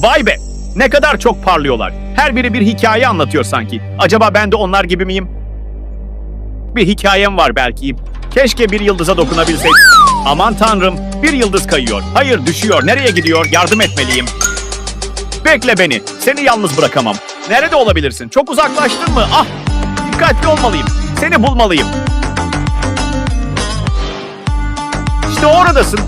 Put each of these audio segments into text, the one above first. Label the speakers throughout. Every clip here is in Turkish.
Speaker 1: Vay be! Ne kadar çok parlıyorlar. Her biri bir hikaye anlatıyor sanki. Acaba ben de onlar gibi miyim? Bir hikayem var belki. Keşke bir yıldıza dokunabilseydim. Aman tanrım, bir yıldız kayıyor. Hayır düşüyor. Nereye gidiyor? Yardım etmeliyim. Bekle beni. Seni yalnız bırakamam. Nerede olabilirsin? Çok uzaklaştın mı? Ah! Dikkatli olmalıyım. Seni bulmalıyım. İşte oradasın.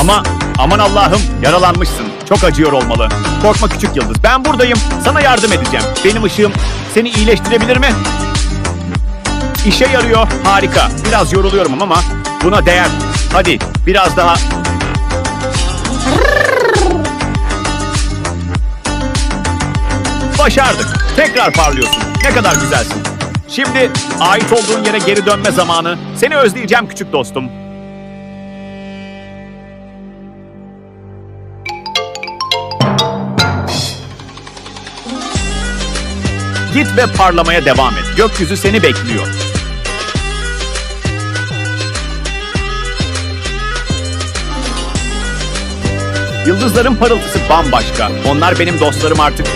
Speaker 1: Ama aman Allah'ım yaralanmışsın. Çok acıyor olmalı. Korkma küçük yıldız. Ben buradayım. Sana yardım edeceğim. Benim ışığım seni iyileştirebilir mi? İşe yarıyor. Harika. Biraz yoruluyorum ama buna değer. Hadi biraz daha. Başardık. Tekrar parlıyorsun. Ne kadar güzelsin. Şimdi ait olduğun yere geri dönme zamanı. Seni özleyeceğim küçük dostum. Git ve parlamaya devam et. Gökyüzü seni bekliyor. Yıldızların parıltısı bambaşka. Onlar benim dostlarım artık.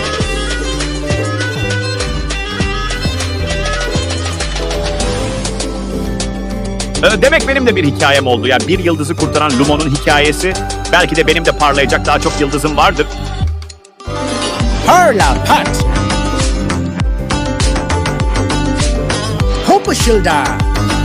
Speaker 1: Ee, Demek benim de bir hikayem oldu ya. Bir yıldızı kurtaran Lumo'nun hikayesi. Belki de benim de parlayacak daha çok yıldızım vardır.
Speaker 2: Parla Pat. Shoulder.